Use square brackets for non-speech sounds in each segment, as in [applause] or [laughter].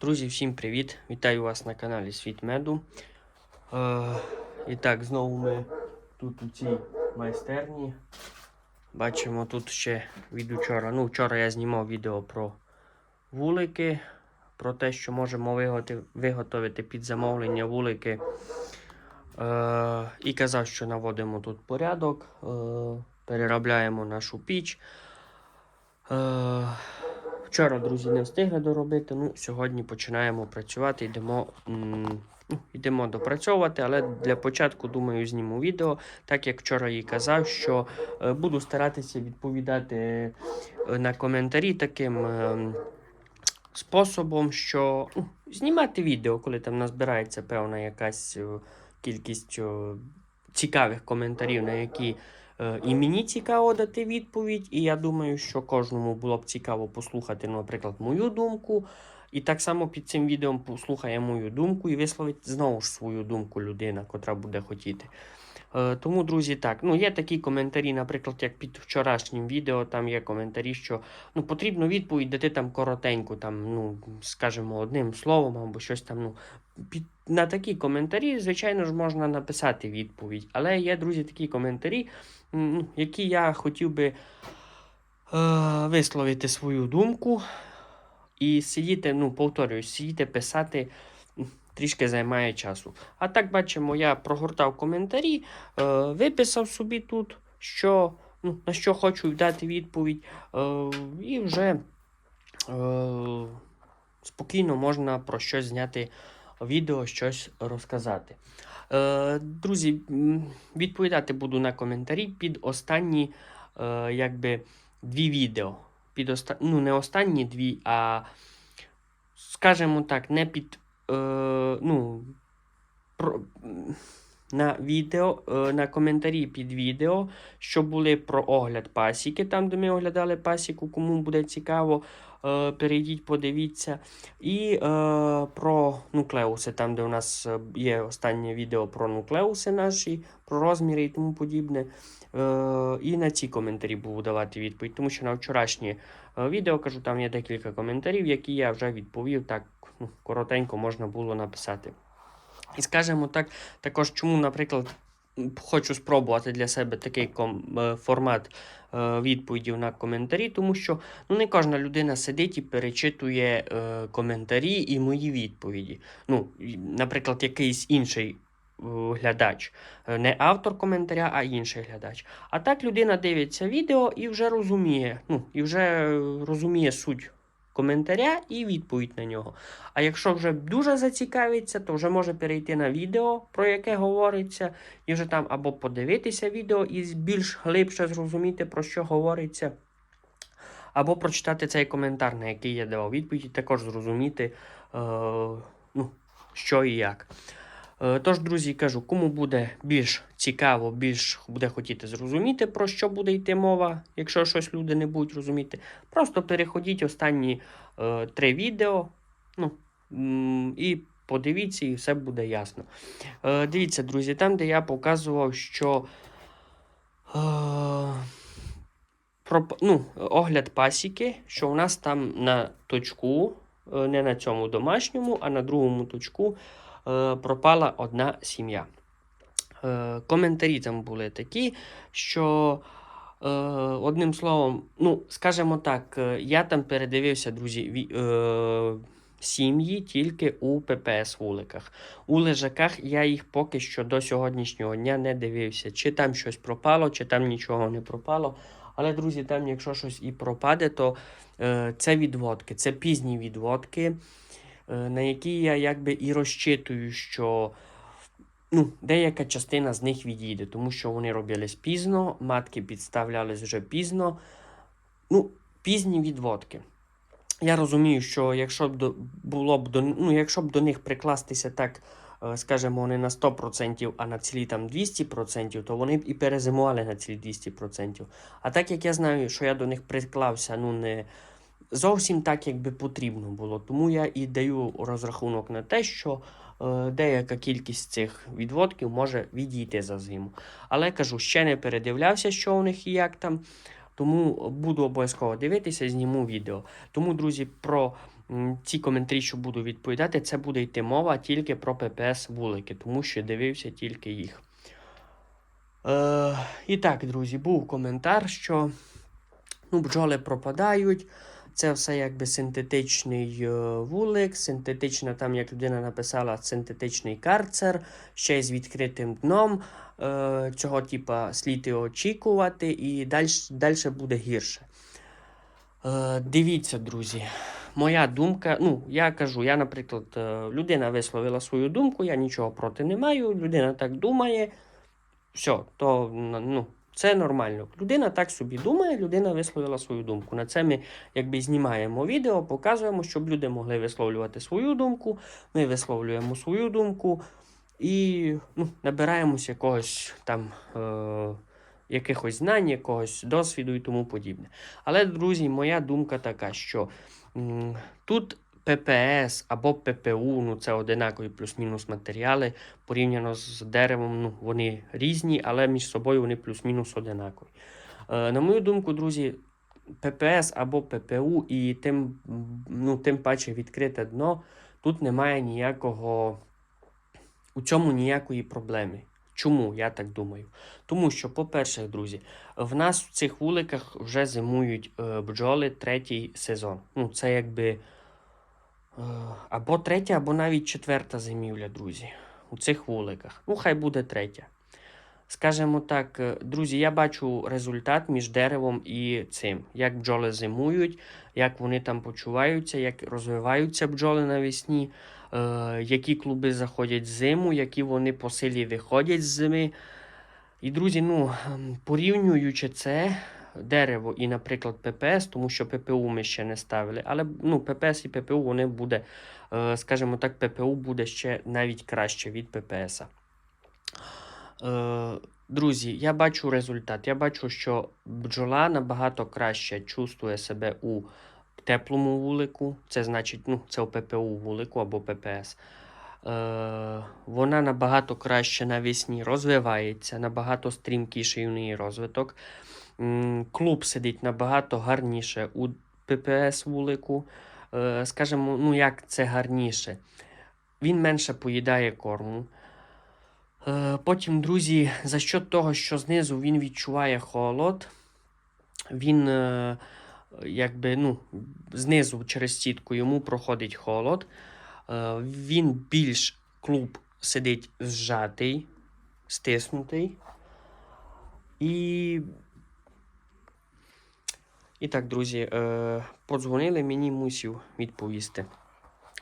Друзі, всім привіт! Вітаю вас на каналі Світ Меду. Е, і так, знову ми тут у цій майстерні. Бачимо тут ще від учора. Ну, вчора я знімав відео про вулики, про те, що можемо виготовити, під замовлення вулики. Е, і казав, що наводимо тут порядок, е, переробляємо нашу піч. Е, Вчора, друзі, не встигли доробити. Ну, сьогодні починаємо працювати, йдемо, м, ну, йдемо допрацьовувати, але для початку, думаю, зніму відео. Так як вчора їй казав, що е, буду старатися відповідати е, на коментарі таким е, способом, що ну, знімати відео, коли там назбирається певна якась е, кількість е, цікавих коментарів, на які І мені цікаво дати відповідь, і я думаю, що кожному було б цікаво послухати, наприклад, мою думку. І так само під цим відео послухає мою думку і висловить знову ж свою думку людина, котра буде хотіти. Е, Тому, друзі, так, ну є такі коментарі, наприклад, як під вчорашнім відео, там є коментарі, що ну, потрібно відповідь дати там коротеньку, там, ну, скажімо, одним словом або щось там. ну, під, На такі коментарі, звичайно ж, можна написати відповідь. Але є, друзі, такі коментарі, ну, які я хотів би е, висловити свою думку. І сидіти, ну, повторюю, сидіти, писати трішки займає часу. А так бачимо, я прогортав коментарі, е, виписав собі тут, що, ну, на що хочу дати відповідь, е, і вже е, спокійно можна про щось зняти відео, щось розказати. Е, друзі, відповідати буду на коментарі під останні е, якби, дві відео. Під оста... Ну, не останні дві, а, скажімо так, не під. Е, ну, про, на відео, е, на коментарі під відео, що були про огляд пасіки, там, де ми оглядали пасіку, кому буде цікаво, перейдіть, подивіться. І е, про нуклеуси, там, де у нас е, є останнє відео про нуклеуси наші, про розміри і тому подібне. Е, і на ці коментарі буду давати відповідь, тому що на вчорашнє е, відео кажу, там є декілька коментарів, які я вже відповів так ну, коротенько можна було написати. І скажімо так, також чому, наприклад, хочу спробувати для себе такий е, формат е, відповідів на коментарі, тому що ну, не кожна людина сидить і перечитує е, коментарі і мої відповіді. Ну, наприклад, якийсь інший е, глядач, не автор коментаря, а інший глядач. А так людина дивиться відео і вже розуміє, ну, і вже розуміє суть коментаря і відповідь на нього. А якщо вже дуже зацікавиться, то вже може перейти на відео, про яке говориться, і вже там або подивитися відео і більш глибше зрозуміти, про що говориться. Або прочитати цей коментар, на який я давав відповідь, і також зрозуміти, е, ну, що і як. Е, Тож, друзі, кажу, кому буде більш цікаво, більш буде хотіти зрозуміти, про що буде йти мова, якщо щось люди не будуть розуміти, просто переходіть останні е, три відео ну, і подивіться, і все буде ясно. Е, дивіться, друзі, там, де я показував, що е, про, ну, огляд пасіки, що у нас там на точку, е, не на цьому домашньому, а на другому точку пропала одна сім'я. Е, коментарі там були такі, що е, одним словом, ну, скажімо так, е, я там передивився, друзі, е, сім'ї тільки у ППС вуликах. У лежаках я їх поки що до сьогоднішнього дня не дивився. Чи там щось пропало, чи там нічого не пропало. Але, друзі, там, якщо щось і пропаде, то е, це відводки, це пізні відводки, е, на які я якби і розчитую, що ну, деяка частина з них відійде, тому що вони робились пізно, матки підставлялись вже пізно. Ну, пізні відводки. Я розумію, що якщо б до, було б до, ну, якщо б до них прикластися так, е, скажімо, не на 100%, а на цілі там 200%, то вони б і перезимували на цілі 200%. А так як я знаю, що я до них приклався, ну не зовсім так, як би потрібно було. Тому я і даю розрахунок на те, що е, деяка кількість цих відводків може відійти за зиму. Але кажу, ще не передивлявся, що у них і як там. Тому буду обов'язково дивитися, зніму відео. Тому, друзі, про ці коментарі, що буду відповідати, це буде йти мова тільки про ППС вулики, тому що дивився тільки їх. Е, і так, друзі, був коментар, що ну, бджоли пропадають. Це все якби синтетичний е, вулик, синтетична, там, як людина написала, синтетичний карцер, ще й з відкритим дном. Е, цього типа слід і очікувати, і далі, далі буде гірше. Е, дивіться, друзі. Моя думка, ну, я кажу, я, наприклад, людина висловила свою думку, я нічого проти не маю, людина так думає. Все, то ну, це нормально. Людина так собі думає, людина висловила свою думку. На це ми якби знімаємо відео, показуємо, щоб люди могли висловлювати свою думку. Ми висловлюємо свою думку і ну, набираємось якогось там. Е- Якихось знань, якогось досвіду і тому подібне. Але, друзі, моя думка така, що м, тут ППС або ППУ, ну це одинакові плюс-мінус матеріали. Порівняно з деревом, ну вони різні, але між собою вони плюс-мінус одинакові. Е, на мою думку, друзі, ППС або ППУ, і тим, ну, тим паче відкрите дно, тут немає ніякого, у цьому ніякої проблеми. Чому я так думаю? Тому що, по-перше, друзі, в нас в цих вуликах вже зимують е, бджоли третій сезон. Ну, це якби або третя, або навіть четверта зимівля, друзі. У цих вуликах. Ну, хай буде третя. Скажімо так, е, друзі, я бачу результат між деревом і цим. Як бджоли зимують, як вони там почуваються, як розвиваються бджоли навесні, е, які клуби заходять зиму, які вони по силі виходять з зими. І, друзі, ну, порівнюючи це дерево і, наприклад, ППС, тому що ППУ ми ще не ставили, але ну, ППС і ППУ вони буде, е, скажімо так, ППУ буде ще навіть краще від ППС. Е, Друзі, я бачу результат. Я бачу, що бджола набагато краще чувствує себе у теплому вулику. Це значить, ну, це у ППУ вулику або ППС. Е, вона набагато краще навесні розвивається, набагато стрімкіший у неї розвиток. Клуб сидить набагато гарніше у ППС вулику. Е, скажімо, ну як це гарніше? Він менше поїдає корму. Е, Потім, друзі, за що того, що знизу він відчуває холод, він е, якби ну, знизу через сітку йому проходить холод. Він більш клуб сидить зжатий, стиснутий. І. І так, друзі, е, подзвонили мені, мусів відповісти.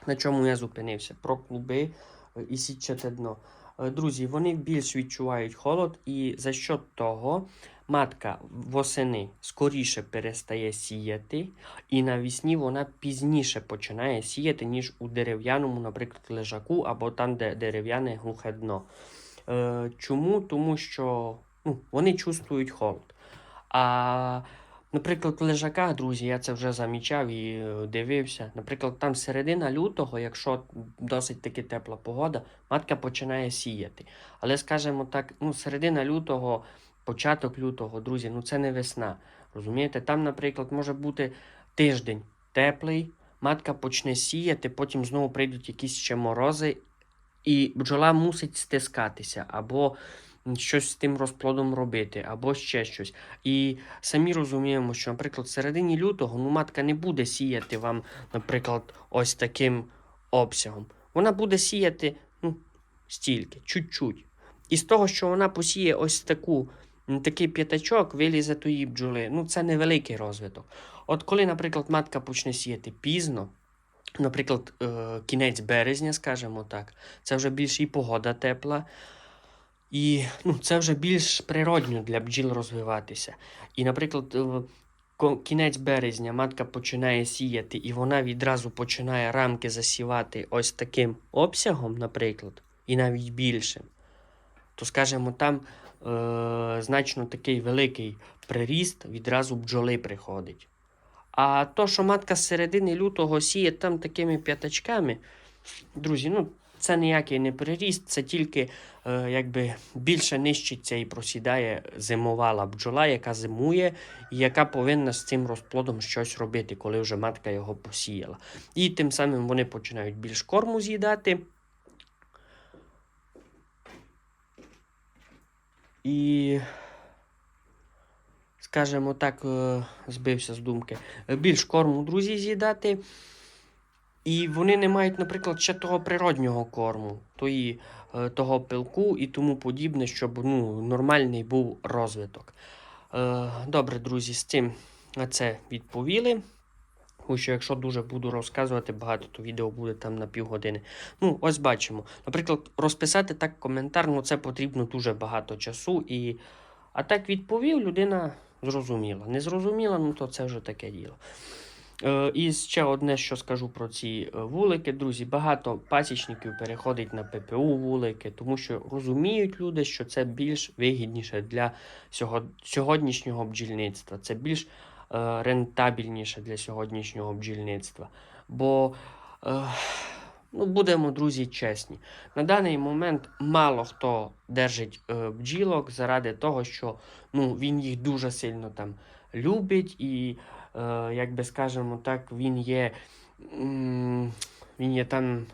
На чому я зупинився? Про клуби е, і сітчате дно. Е, Друзі, вони більш відчувають холод, і за що того матка восени скоріше перестає сіяти, і навесні вона пізніше починає сіяти, ніж у дерев'яному, наприклад, лежаку або там, де дерев'яне глухе дно. Чому? Тому що ну, вони чувствують холод. А Наприклад, в лежаках, друзі, я це вже замічав і е, дивився. Наприклад, там середина лютого, якщо досить таки тепла погода, матка починає сіяти. Але, скажімо так, ну, середина лютого, початок лютого, друзі, ну це не весна. Розумієте? Там, наприклад, може бути тиждень теплий, матка почне сіяти, потім знову прийдуть якісь ще морози, і бджола мусить стискатися або щось з тим розплодом робити, або ще щось. І самі розуміємо, що, наприклад, в середині лютого ну, матка не буде сіяти вам, наприклад, ось таким обсягом. Вона буде сіяти ну, стільки, чуть-чуть. І з того, що вона посіє ось таку, такий п'ятачок, вилізе тої бджоли. Ну, це невеликий розвиток. От коли, наприклад, матка почне сіяти пізно, наприклад, е, кінець березня, скажімо так, це вже більш і погода тепла. І ну, це вже більш природньо для бджіл розвиватися. І, наприклад, кінець березня матка починає сіяти, і вона відразу починає рамки засівати ось таким обсягом, наприклад, і навіть більшим, то, скажімо, там е- значно такий великий приріст відразу бджоли приходить. А то, що матка з середини лютого сіє там такими п'ятачками, друзі, ну це ніякий не приріст, це тільки е, якби більше нищиться і просідає зимовала бджола, яка зимує, і яка повинна з цим розплодом щось робити, коли вже матка його посіяла. І тим самим вони починають більш корму з'їдати. І, скажімо так, е, збився з думки. Більш корму, друзі, з'їдати. І вони не мають, наприклад, ще того природнього корму, тої, е, того пилку і тому подібне, щоб ну, нормальний був розвиток. Е, Добре, друзі, з цим на це відповіли. Тому що якщо дуже буду розказувати багато, то відео буде там на півгодини. Ну, ось бачимо. Наприклад, розписати так коментар, ну це потрібно дуже багато часу. І... А так відповів, людина зрозуміла. Не зрозуміла, ну то це вже таке діло. Е, і ще одне, що скажу про ці е, вулики, друзі. Багато пасічників переходить на ППУ вулики, тому що розуміють люди, що це більш вигідніше для сьогоднішнього бджільництва. Це більш е, рентабельніше для сьогоднішнього бджільництва. Бо, ну, будемо, друзі, чесні. На даний момент мало хто держить е, бджілок заради того, що ну, він їх дуже сильно там любить і, як би скажемо так, він є, він є там,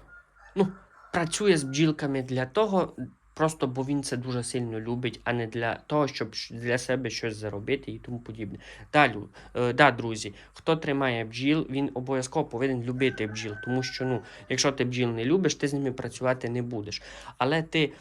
ну, працює з бджілками для того, просто бо він це дуже сильно любить, а не для того, щоб для себе щось заробити і тому подібне. Да, лю- е, да, друзі, хто тримає бджіл, він обов'язково повинен любити бджіл, тому що, ну, якщо ти бджіл не любиш, ти з ними працювати не будеш. Але ти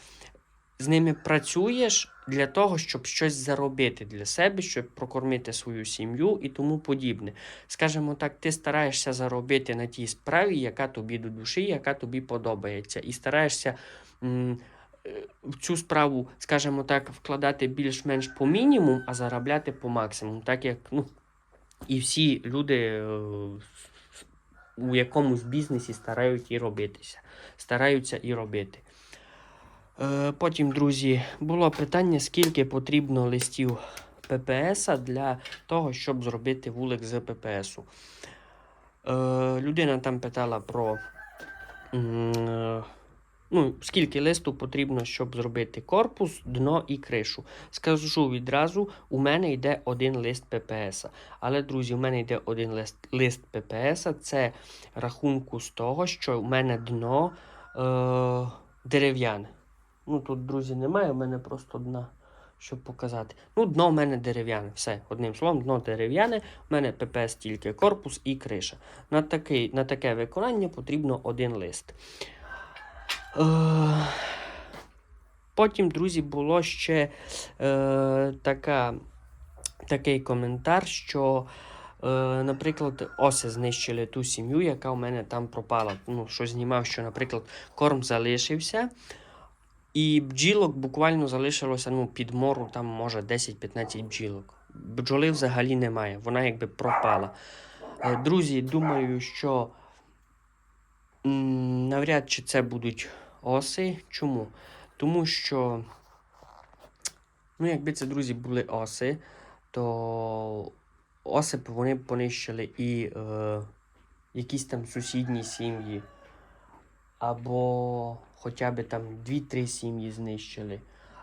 з ними працюєш для того, щоб щось заробити для себе, щоб прокормити свою сім'ю і тому подібне. Скажімо так, ти стараєшся заробити на тій справі, яка тобі до душі, яка тобі подобається, і стараєшся. м, е, В цю справу, скажімо так, вкладати більш-менш по мінімум, а заробляти по максимуму, так як ну, і всі люди е, у якомусь бізнесі старають і робитися, стараються і робити. Е, Потім, друзі, було питання, скільки потрібно листів ППС для того, щоб зробити вулик з ППСу. Е, Людина там питала про е, ну, скільки листу потрібно, щоб зробити корпус, дно і кришу. Скажу відразу, у мене йде один лист ППС. Але, друзі, у мене йде один лист, лист ППС. Це рахунку з того, що у мене дно е, дерев'яне. Ну, тут, друзі, немає, у мене просто дна, щоб показати. Ну, дно в мене дерев'яне. Все, одним словом, дно дерев'яне, у мене ППС тільки корпус і криша. На, такий, на таке виконання потрібно один лист. Е, Потім, друзі, було ще е, така, такий коментар, що, е, наприклад, оси знищили ту сім'ю, яка у мене там пропала. Ну, що знімав, що, наприклад, корм залишився. І бджілок буквально залишилося ну, під мору, там може 10-15 бджілок. Бджоли взагалі немає, вона якби пропала. Е, Друзі, думаю, що навряд чи це будуть оси. Чому? Тому що, ну, якби це, друзі, були оси, то оси б вони понищили і е, якісь там сусідні сім'ї або хоча б там 2-3 сім'ї знищили,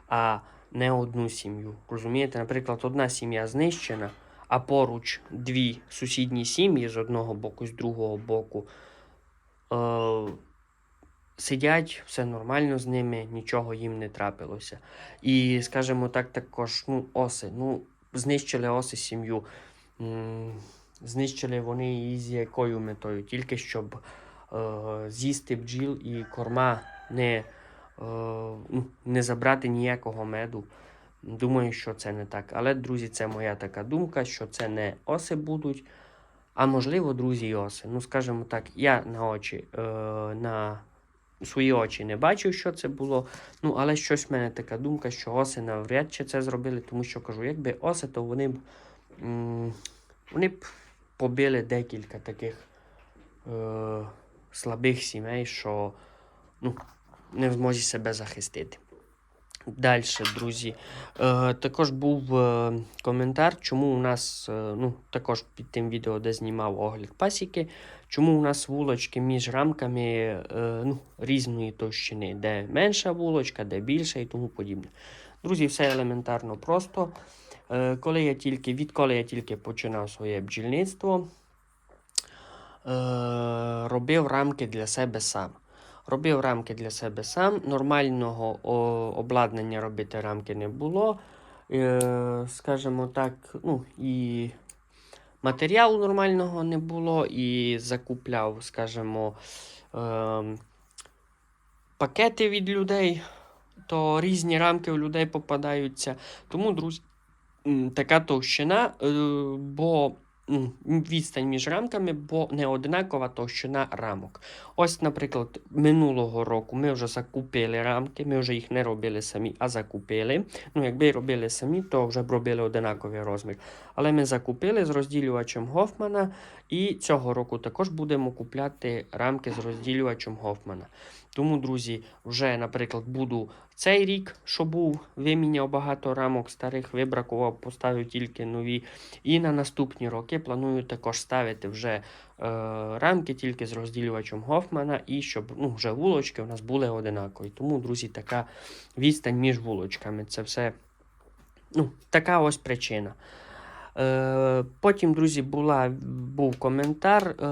а не одну сім'ю. Розумієте, наприклад, одна сім'я знищена, а поруч дві сусідні сім'ї з одного боку, з другого боку. Е- Сидять, все нормально з ними, нічого їм не трапилося. І, скажімо так, також ну, оси. Ну, знищили оси сім'ю. Знищили вони її з якою метою? Тільки щоб е, з'їсти бджіл і корма не, е, не забрати ніякого меду. Думаю, що це не так. Але, друзі, це моя така думка, що це не оси будуть, а можливо, друзі, і оси. Ну, скажімо так, я на очі, е, на свої очі не бачив, що це було. Ну, але щось в мене така думка, що оси навряд чи це зробили, тому що кажу, якби оси, то вони б, вони б побили декілька таких е, слабих сімей, що ну, не в змозі себе захистити. Далі, друзі. Е, також був е, коментар, чому у нас, е, ну, також під тим відео, де знімав огляд пасіки, чому у нас вулочки між рамками е, ну, різної товщини, де менша вулочка, де більша і тому подібне. Друзі, все елементарно просто. Е, коли я тільки, відколи я тільки починав своє бджільництво, е, робив рамки для себе сам. Робив рамки для себе сам. Нормального обладнання робити рамки не було. Е, скажімо так, ну, і матеріалу нормального не було, і закупляв, скажімо, е, пакети від людей, то різні рамки у людей попадаються. Тому, друзі, така товщина, е, бо відстань між рамками, бо не однакова товщина рамок. Ось, наприклад, минулого року ми вже закупили рамки, ми вже їх не робили самі, а закупили. Ну, якби робили самі, то вже б робили одинаковий розмір. Але ми закупили з розділювачем Гофмана, і цього року також будемо купляти рамки з розділювачем Гофмана. Тому, друзі, вже, наприклад, буду цей рік, що був, виміняв багато рамок старих, вибракував, поставив тільки нові. І на наступні роки планую також ставити вже е, рамки тільки з розділювачем Гофмана, і щоб ну, вже вулочки у нас були одинакові. Тому, друзі, така відстань між вулочками. Це все ну, така ось причина. Е, Потім, друзі, була, був коментар, е,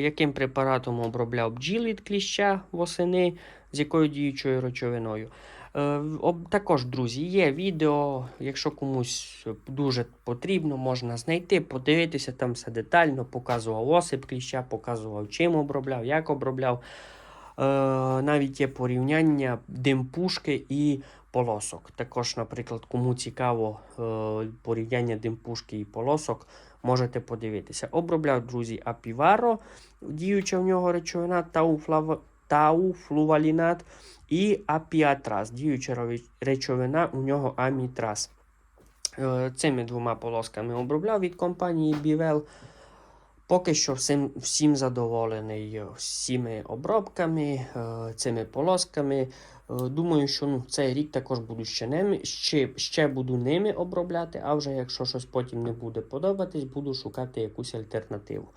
яким препаратом обробляв бджіл від кліща восени, з якою діючою речовиною. Е, також, друзі, є відео. Якщо комусь дуже потрібно, можна знайти, подивитися там все детально. Показував осип кліща, показував, чим обробляв, як обробляв. Навіть є порівняння димпушки і полосок. Також, наприклад, кому цікаво е, порівняння димпушки і полосок, можете подивитися. Обробляв, друзі, апіваро, діюча в нього речовина, тауфлувалінат і апіатрас, діюча речовина у нього амітрас. Е, Цими двома полосками обробляв від компанії Бівел. Поки що всім, всім задоволений е, всіми обробками, цими полосками. Е, Думаю, що ну, цей рік також буду ще ними, ще, ще буду ними обробляти, а вже якщо щось потім не буде подобатись, буду шукати якусь альтернативу.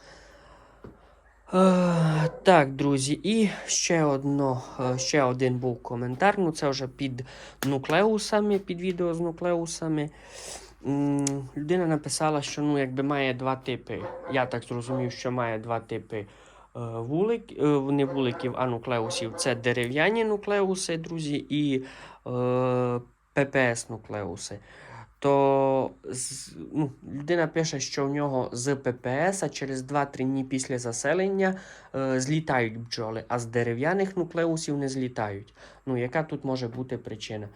Е, так, друзі, і ще одно, е, ще один був коментар. Ну, це вже під нуклеусами, під відео з нуклеусами. Людина написала, що ну, якби має два типи. Я так зрозумів, що має два типи вулик, е, не вуликів, а нуклеусів. Це дерев'яні нуклеуси, друзі, і е, ППС нуклеуси. То ну, людина пише, що в нього з ППС а через 2-3 дні після заселення е, злітають бджоли, а з дерев'яних нуклеусів не злітають. Ну, яка тут може бути причина?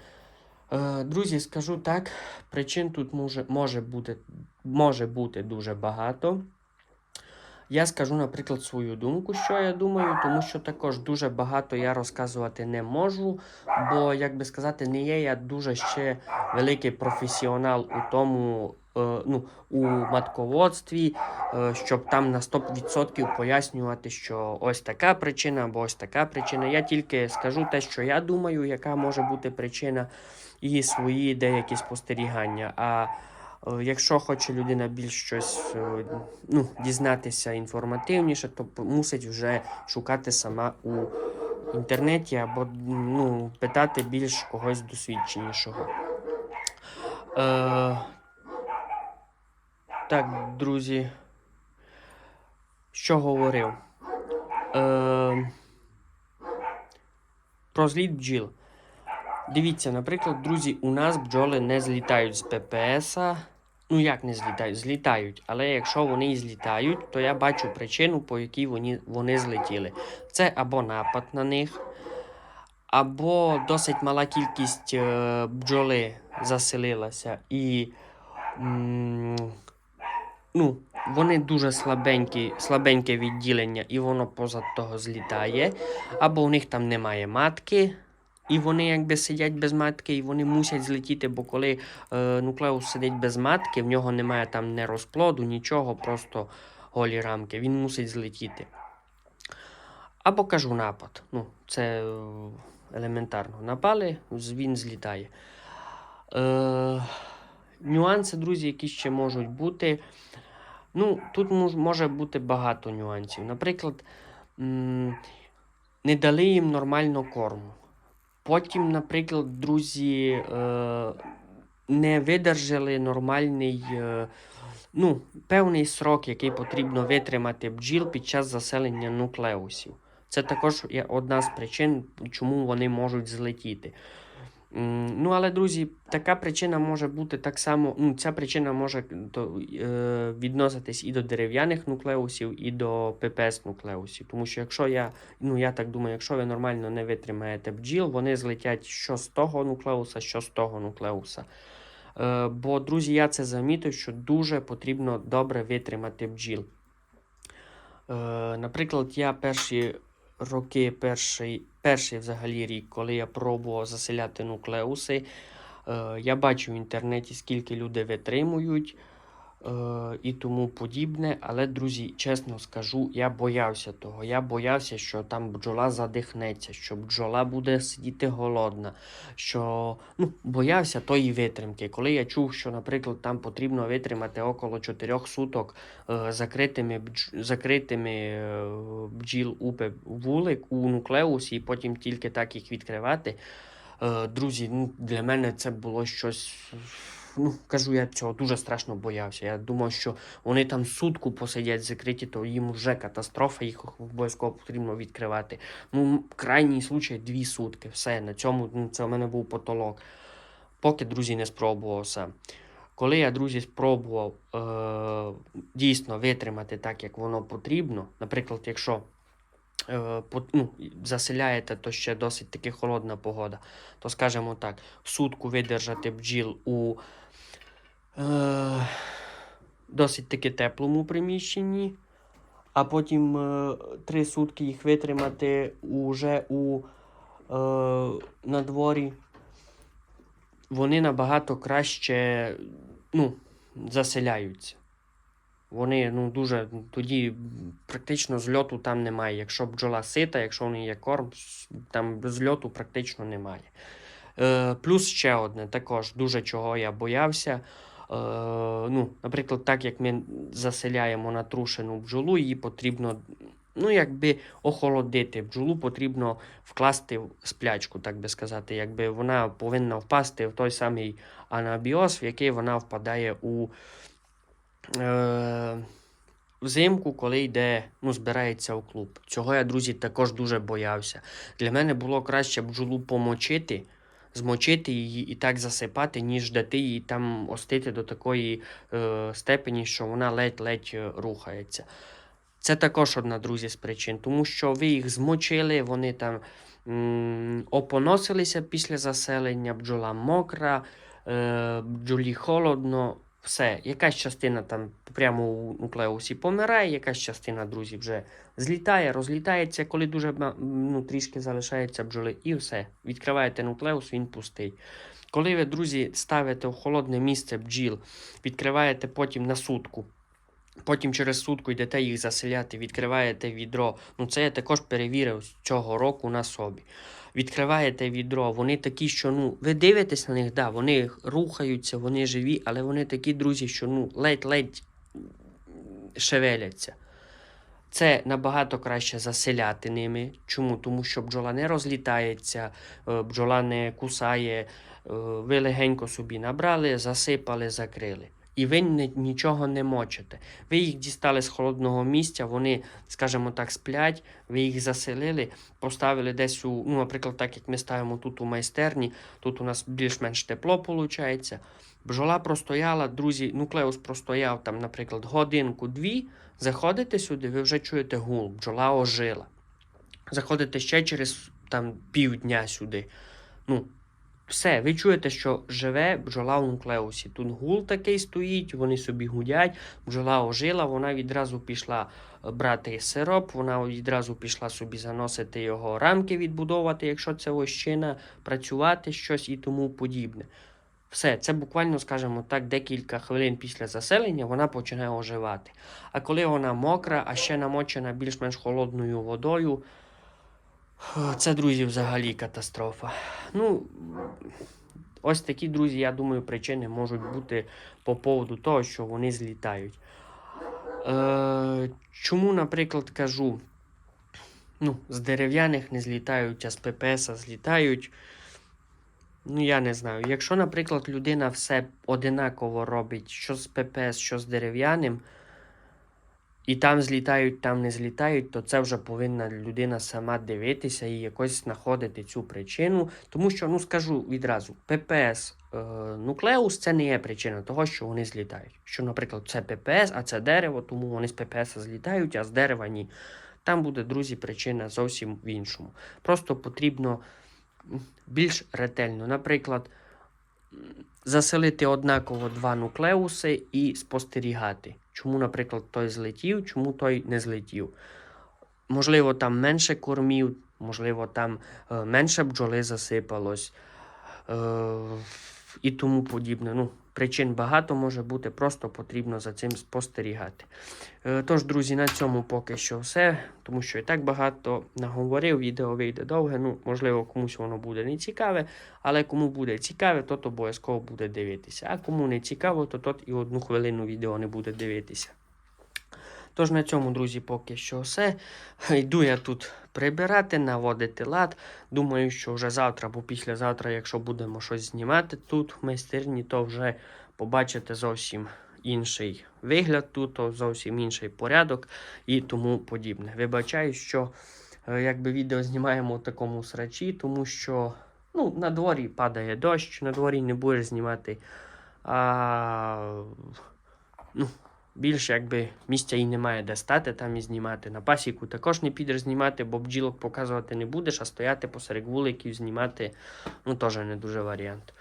Е, друзі, скажу так, причин тут може, може, бути, може бути дуже багато. Я скажу, наприклад, свою думку, що я думаю, тому що також дуже багато я розказувати не можу, бо, як би сказати, не є я дуже ще великий професіонал у тому, е, ну, у матководстві, е, щоб там на 100% пояснювати, що ось така причина або ось така причина. Я тільки скажу те, що я думаю, яка може бути причина, і свої деякі спостерігання. А Якщо хоче людина більш щось е, ну, дізнатися інформативніше, то мусить вже шукати сама у інтернеті або ну, питати більш когось досвідченішого. Е, так, друзі. Що говорив? Е, про зліт бджіл. Дивіться, наприклад, друзі, у нас бджоли не злітають з ППС. Ну, як не злітають? Злітають. Але якщо вони і злітають, то я бачу причину, по якій вони, вони злетіли. Це або напад на них, або досить мала кількість е, бджоли заселилася. І м, ну, вони дуже слабенькі, слабеньке відділення, і воно поза того злітає. Або у них там немає матки. І вони якби сидять без матки, і вони мусять злетіти, бо коли е, нуклеус сидить без матки, в нього немає там не розплоду, нічого, просто голі рамки. Він мусить злетіти. Або кажу напад. Ну, це елементарно. Напали, він злітає. Е, нюанси, друзі, які ще можуть бути. Ну, тут може бути багато нюансів. Наприклад, не дали їм нормально корму. Потім, наприклад, друзі, е, не видержали нормальний, е, ну, певний срок, який потрібно витримати бджіл під час заселення нуклеусів. Це також одна з причин, чому вони можуть злетіти. Ну, але, друзі, така причина може бути так само. Ну, ця причина може то, е, відноситись і до дерев'яних нуклеусів, і до ППС нуклеусів. Тому що якщо я, ну я так думаю, якщо ви нормально не витримаєте бджіл, вони злетять що з того нуклеуса, що з того нуклеуса. Е, бо, друзі, я це замітив, що дуже потрібно добре витримати бджіл. Е, наприклад, я перші роки, перший, перший взагалі рік, коли я пробував заселяти нуклеуси, е, я бачу в інтернеті, скільки люди витримують і тому подібне. Але, друзі, чесно скажу, я боявся того. Я боявся, що там бджола задихнеться, що бджола буде сидіти голодна, що ну, боявся тої витримки. Коли я чув, що, наприклад, там потрібно витримати около 4 суток е, закритими, бдж... закритими е, бджіл у вулик у нуклеусі, і потім тільки так їх відкривати. Е, друзі, ну, для мене це було щось. Ну, кажу, я цього дуже страшно боявся. Я думав, що вони там сутку посидять закриті, то їм вже катастрофа, їх обов'язково потрібно відкривати. Ну, крайній случай дві сутки. Все, на цьому ну, це у мене був потолок. Поки, друзі, не спробував сам. Коли я, друзі, спробував е, дійсно витримати так, як воно потрібно, наприклад, якщо е, ну, заселяєте, то ще досить таки холодна погода, то скажімо так, сутку видержати бджіл у е, досить таки теплому приміщенні, а потім е, три сутки їх витримати уже у е, на дворі, вони набагато краще ну, заселяються. Вони ну, дуже тоді практично зльоту там немає. Якщо бджола сита, якщо в неї є корм, там зльоту практично немає. Е, плюс ще одне, також дуже чого я боявся. Е, ну, наприклад, так як ми заселяємо натрушену бджолу, її потрібно ну, якби охолодити. Бджолу потрібно вкласти в сплячку, так би сказати. Якби вона повинна впасти в той самий анабіоз, в який вона впадає у е, взимку, коли йде, ну, збирається у клуб. Цього я, друзі, також дуже боявся. Для мене було краще бджолу помочити, змочити її і так засипати, ніж дати її там остити до такої е, степені, що вона ледь-ледь е, рухається. Це також одна, друзі, з причин, тому що ви їх змочили, вони там м, опоносилися після заселення, бджола мокра, е, бджолі холодно, все. Якась частина там прямо у нуклеусі помирає, якась частина, друзі, вже злітає, розлітається, коли дуже ну, трішки залишається бджоли, і все. Відкриваєте нуклеус, він пустий. Коли ви, друзі, ставите в холодне місце бджіл, відкриваєте потім на сутку. Потім через сутку йдете їх заселяти, відкриваєте відро. Ну це я також перевірив з цього року на собі. Відкриваєте відро, вони такі, що ну, ви дивитесь на них, да, вони рухаються, вони живі, але вони такі, друзі, що ну, ледь-ледь шевеляться. Це набагато краще заселяти ними. Чому? Тому що бджола не розлітається, е, бджола не кусає. е, Ви легенько собі набрали, засипали, закрили. І ви нічого не мочите. Ви їх дістали з холодного місця, вони, скажімо так, сплять, ви їх заселили, поставили десь у, ну, наприклад, так як ми ставимо тут у майстерні, тут у нас більш-менш тепло виходить. Бджола простояла, друзі, нуклеус простояв там, наприклад, годинку-дві. Заходите сюди, ви вже чуєте гул, бджола ожила. Заходите ще через там півдня сюди. Ну, все, ви чуєте, що живе бджола в нуклеусі. Тут гул такий стоїть, вони собі гудять, бджола ожила, вона відразу пішла е, брати сироп, вона відразу пішла собі заносити його рамки, відбудовувати, якщо це ощина, працювати щось і тому подібне. Все, це буквально, скажімо так, декілька хвилин після заселення вона починає оживати. А коли вона мокра, а ще намочена більш-менш холодною водою, Це, друзі, взагалі катастрофа. Ну, ось такі, друзі, я думаю, причини можуть бути по поводу того, що вони злітають. Е, чому, наприклад, кажу, ну, з дерев'яних не злітають, а з ППС злітають. Ну, я не знаю. Якщо, наприклад, людина все одинаково робить, що з ППС, що з дерев'яним, і там злітають, там не злітають, то це вже повинна людина сама дивитися і якось знаходити цю причину. Тому що, ну скажу відразу, ППС е, нуклеус це не є причина того, що вони злітають. Що, наприклад, це ППС, а це дерево, тому вони з ППС злітають, а з дерева ні. Там буде, друзі, причина зовсім в іншому. Просто потрібно більш ретельно. Наприклад, заселити однаково два нуклеуси і спостерігати. Чому, наприклад, той злетів, чому той не злетів. Можливо, там менше кормів, можливо, там е, менше бджоли засипалось е, і тому подібне. Ну, причин багато може бути, просто потрібно за цим спостерігати. Е, тож, друзі, на цьому поки що все, тому що і так багато наговорив, відео вийде довге. Ну, можливо, комусь воно буде не цікаве, але кому буде цікаве, тот обов'язково буде дивитися. А кому не цікаво, то тот і одну хвилину відео не буде дивитися. Тож на цьому, друзі, поки що все. [laughs] Йду я тут прибирати, наводити лад. Думаю, що вже завтра або післязавтра, якщо будемо щось знімати тут в майстерні, то вже побачите зовсім інший вигляд тут, то зовсім інший порядок і тому подібне. Вибачаю, що е, якби відео знімаємо в такому срачі, тому що ну, на дворі падає дощ, на дворі не будеш знімати. А, ну, більше якби місця і немає де стати там і знімати. На пасіку також не підеш знімати, бо бджілок показувати не будеш, а стояти посеред вуликів знімати ну теж не дуже варіант.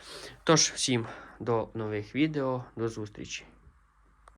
Тож, всім до нових відео, до зустрічі.